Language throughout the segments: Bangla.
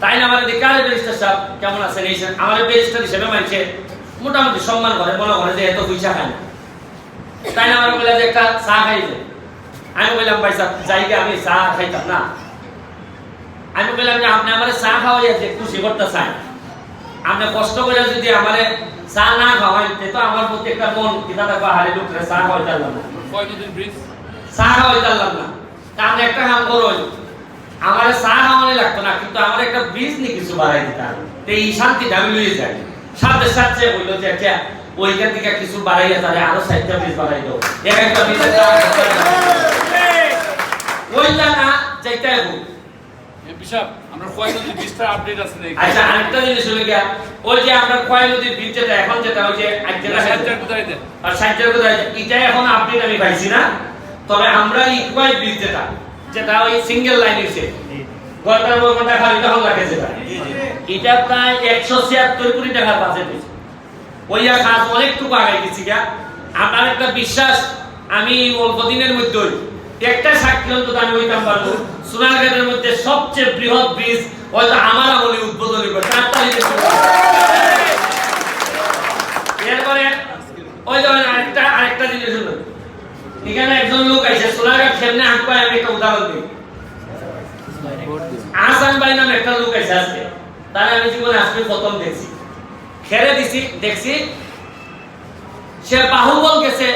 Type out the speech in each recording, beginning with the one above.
তাই না আমার দিকে আরে ব্যারিস্টার সাহেব কেমন আছেন? এই আমার ব্যারিস্টার হিসেবে মানছে মোটামুটি সম্মান করে মনে করে যে এত পয়সা খায় না। তাই না আমার বলে যে একটা চা খাইবে আমি বললাম ভাই সাহেব যাইকে আমি চা খাইতাম না। আমি বললাম যে আপনি আমার চা খাওয়াই আছে খুশি করতে চাই আপনি কষ্ট করে যদি আমারে চা না খাওয়াই তো আমার প্রতি একটা মন কিতা দেখো হারে লোকরে চা খাওয়াই পারলাম না। চা খাওয়াই পারলাম না। তা আপনি একটা কাম করুন আমার চা খাওয়ানি লাগতো না কিন্তু আমার একটা ব্রিজ নি কিছু বাড়াই দিতাম। তো এই শান্তিটা আমি লইয়ে যাই সাথে সাথে বলল যে আচ্ছা ওইখান থেকে কিছু বাড়াইয়া তাহলে আরও সাইডটা ব্রিজ বাড়াই দাও। এক একটা ব্রিজের দাম ওইটা না চাইতে হোক। সাহেব আমরা কয় নদীর ব্রিজটা আপডেট আছে নাকি আচ্ছা আরেকটা জিনিস হলো গিয়া ওই যে আমরা কয় নদীর ব্রিজ যেটা এখন যেটা ওই যে যেটা কোথায় দেন? আর সাইডের কোথায় এটা এখন আপডেট আমি পাইছি না। তবে আমরা ইকুয়াই ব্রিজ যেটা যেটা ওই সিঙ্গেল লাইন হইছে ঘণ্টার পর ঘণ্টা খালি তখন লাগে যেটা। এটা প্রায় একশো ছিয়াত্তর কোটি টাকার বাজেট হয়েছে। ওইয়া কাজ অনেকটুকু আগাই গেছি গা। আমার একটা বিশ্বাস, আমি অল্প দিনের মধ্যে একটা সাক্ষী অন্তত আমি হইতাম পারব। সোনারঘাটের মধ্যে সবচেয়ে বৃহৎ ব্রিজ হয়তো আমার আমলে উদ্বোধন হইব চার তারিখে এরপরে ওই ধরেন আরেকটা আরেকটা জিনিস হলো এখানে একজন লোক আইছে সোনারঘাট সামনে হাত পায়ে আমি একটা উদাহরণ দিই। আসান ভাই নামে একটা লোক আইছে আজকে। তার আমি জীবনে আজকে প্রথম দেখছি। খেরে দিছি দেখছি সে বাহুবল গেছে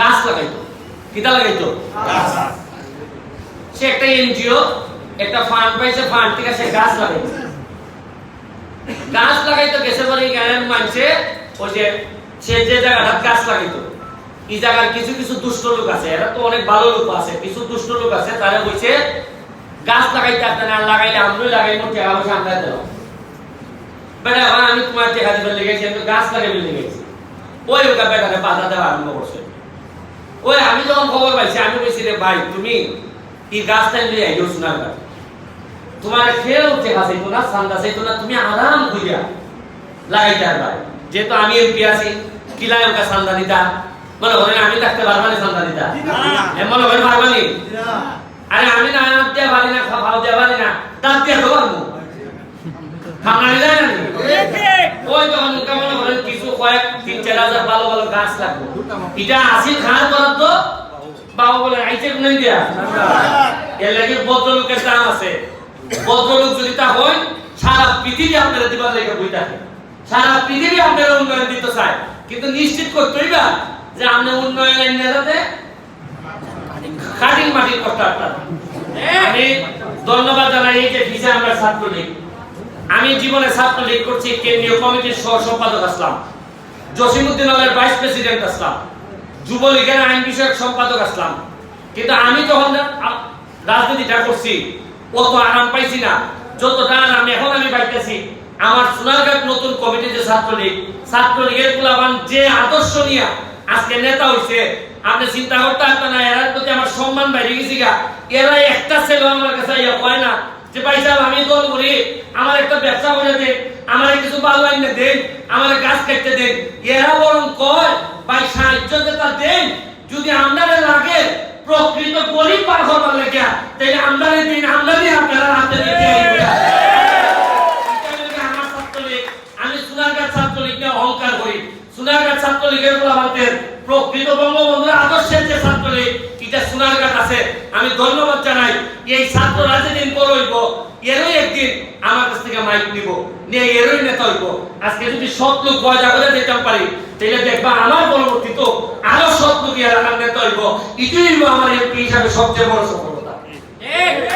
গাছ লাগাইতো কিতা লাগাইতো? সে একটা এনজিও একটা ফান্ড পাইছে ফান্ড থেকে সে গাছ লাগাইতো। গাছ লাগাইতো গেছে পরে জ্ঞানের মানছে ওই যে সে যে জায়গাটা গাছ লাগাইতো। এই জায়গার কিছু কিছু দুষ্ট লোক আছে, এরা তো অনেক ভালো লোক আছে, কিছু দুষ্ট লোক আছে, তারা বলছে গাছ লাগাইতে আপনি না, লাগাইলে আমরাই লাগাই মোট টাকা পয়সা আমরা দেবো। বেটা, এখন আমি তোমার টাকা দিবার লেগেছি আমি গাছ লাগাইবার লেগেছি ওই ওটা বেটাকে বাধা দেওয়া আরম্ভ করছে। ওই, আমি যখন খবর পাইছি, আমি বলছি রে ভাই, তুমি এই গাছটা নিয়ে আইও সোনার গাছ তোমার খেয়ে উঠছে গাছে তো না, সান্দা সেই তো না, তুমি আরাম করিয়া লাগাইতে পারবা। যেহেতু আমি এমপি আছি কিলাই ওকে সান্দা দিতা মনে করেন আমি থাকতে পারবা না সান্দা দিতা মনে করেন আরে আমি না দিয়ে পারি না খাওয়া দিয়ে পারি না তার দিয়ে তো পারব। খামারি যায় না ওই তখন মনে করেন কিছু কয়েক তিন চার হাজার ভালো ভালো গাছ লাগবে। এটা আসিল বাবা বলে আইছে কোন দিয়া এর লাগে ভদ্রলোকের দাম আছে। ভদ্রলোক যদি তা হয় সারা পৃথিবী আপনারা দিবার লেগে বই থাকে। সারা পৃথিবী আপনারা উন্নয়ন দিতে চায়। কিন্তু নিশ্চিত করতেই বা যে আপনি উন্নয়নের নেতাতে কাটিং মাটিং করতে আপনারা আমি ধন্যবাদ জানাই এই যে ভিসা আমরা ছাত্রলীগ। আমি জীবনে ছাত্রলীগ করছি, কেন্দ্রীয় কমিটির সহ সম্পাদক আসলাম। জসিমুদ্দিন আলের ভাইস প্রেসিডেন্ট আসলাম। যুবলীগের আইন বিষয়ক সম্পাদক আসলাম। কিন্তু আমি যখন রাজনীতিটা করছি, অত আরাম পাইছি না। যতটা আরাম এখন আমি পাইতেছি, আমার সোনারঘাট নতুন কমিটি যে ছাত্রলীগ, ছাত্রলীগের কুলাবান যে আদর্শ নিয়ে আজকে নেতা হইছে, আপনি চিন্তা করতে পারতেন না, এরার প্রতি আমার সম্মান বাইরে গেছি গা। এরা একটা ছেলে আমার কাছে ইয়া কয় না, যে, ভাই সাহেব, আমি দল করি, আমার একটা ব্যবসা করে দেন, আমার কিছু ভালো আইনে দেন, আমার গাছ কাটতে দেন। এরা বরং কয়, ভাই, সাহায্য যেটা দেন, যদি আমদারে লাগে, প্রকৃত গরিব পার হবার লেগে তাহলে আমদানি দিন আমদানি আপনারা হাতে দিতে আইবেন। এটা হলো গিয়ে আমার ছাত্রলীগ। আমি সোনারগাঁ ছাত্রলীগ নিয়ে অহংকার করি সোনারগাঁ ছাত্রলীগের আমাদের প্রকৃত বঙ্গবন্ধুর আদর্শের যে ছাত্রলীগ, এটা সোনারগাঁ আছে। আমি ধন্যবাদ জানাই। এই ছাত্ররা যেদিন বড় হইব, এরই একদিন আমার কাছ থেকে মাইক নিব। নিয়ে এরই নেতা হইব। আজকে যদি সৎ লোক বয়সা করে যেতে পারি তাহলে দেখবা আমার পরবর্তী তো আরও সৎ লোক এলাকার নেতা হইব। এটাই হইব আমার এমপি হিসাবে সবচেয়ে বড় সফলতা।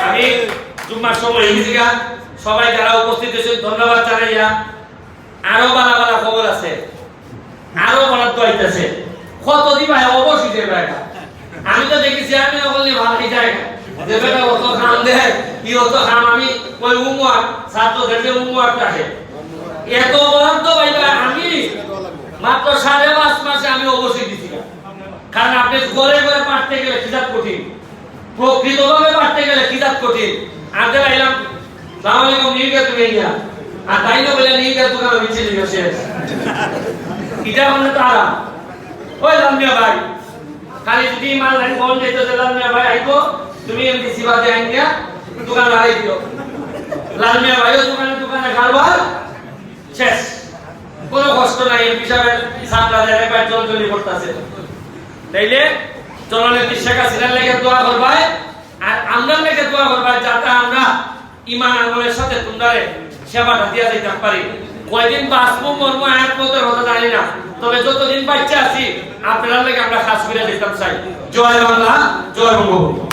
আমি জুম্মার সময় ইংরেজিগা সবাই যারা উপস্থিত হয়েছেন, ধন্যবাদ জানাইয়া। আরও বালা বালা খবর আছে। আরও বরাদ্দ হইতেছে। কত দিবা অবশ্যই দেবে আমি তো দেখেছি, আমি বললি ভালোই যে বেটা অত দে কি অত খাম আমি উমুয়ার কাছে এত বরাদ্দ আমি? মাত্র সাড়ে পাঁচ মাসে আমি অবশ্যই দিছি না। কারণ আপনি পাঠতে গেলে খিজাত কঠিন। প্রকৃতভাবে পাঠতে গেলে খিজাত কঠিন। আগে আইলাম নিয়ে তুমি আর তাই না বলে নিয়ে গেছে দোকানে মিছিল এটা মানে তো আরাম ওই লামিয়া ভাই খালি যদি মাল লাইন ফোন দিতে লামিয়া ভাই আইবো তুমি এমনি সিবা দে আইনিয়া দোকান হারাই দিও। লাল মিয়া ভাইও দোকানে দোকানে কারবার, শেষ। কোনো কষ্ট নাই, এমপি সাহেবের সামলা দেয় এবার জলজলি করতেছে। তাইলে জননেত্রী শেখ হাসিনার লেগে দোয়া করবাই, আর আমরা লেগে দোয়া করবাই, যাতে আমরা ইমান আমলের সাথে তোমরা সেবাটা দিয়া যাইতে পারি। কয়দিন বাঁচবো, মরবো এক মতো হতে জানি না। তবে যতদিন বাচ্চা আছি, আপনারা লেগে আমরা খাস করে দিতাম চাই জয় বাংলা, জয় বঙ্গবন্ধু।